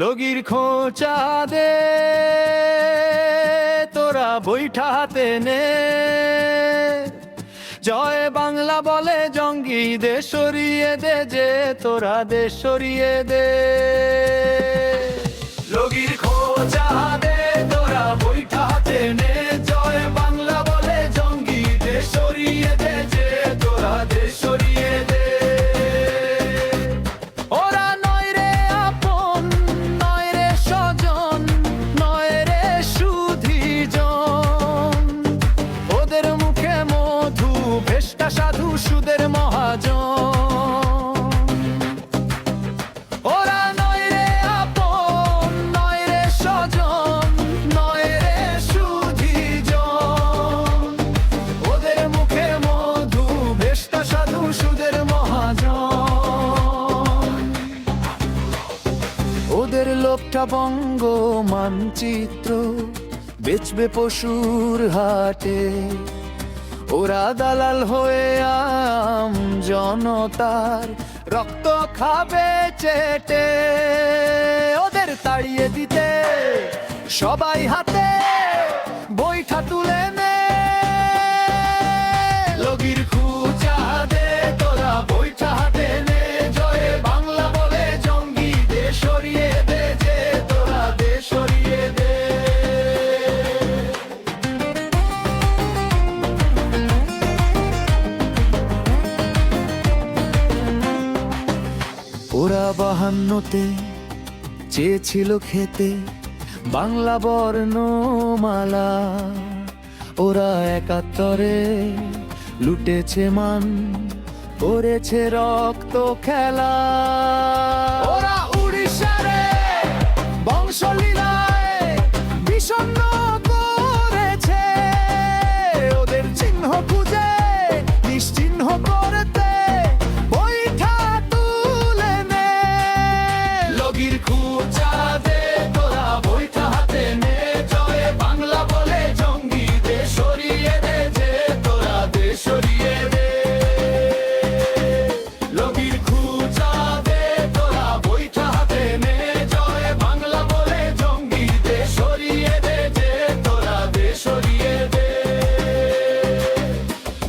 লগির খোঁচা দে, তোরা বৈঠাতে নে। জয় বাংলা বলে, জঙ্গি দে, সরিয়ে দে, যে তোরা দে, সরিয়ে দে। লগির খোঁচা দে ওদের লোকটা বঙ্গ মানচিত্র। বেচবে পশুর হাটে। ওরা দালাল হয়ে আম জনতার রক্ত খাবে চেটে। ওদের তাড়িয়ে দিতে সবাই হাতে বইটা তুলে ওরা বাহান্নতে চেয়েছিল খেতে, বাংলা বর্ণমালা। ওরা একাত্তরে লুটেছে মান, করেছে রক্ত খেলা। ওরা উড়িষ্যারে বংশলীলায়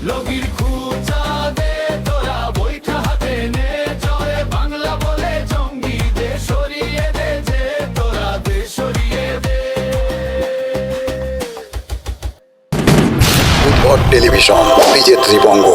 লগির খুচা দে, তোরা বৈঠা হাতে নে বাংলা বলে জঙ্গি দে, সরিয়ে দে যে দে, সরিয়ে টেলিভিশন বিজে ত্রিবঙ্গ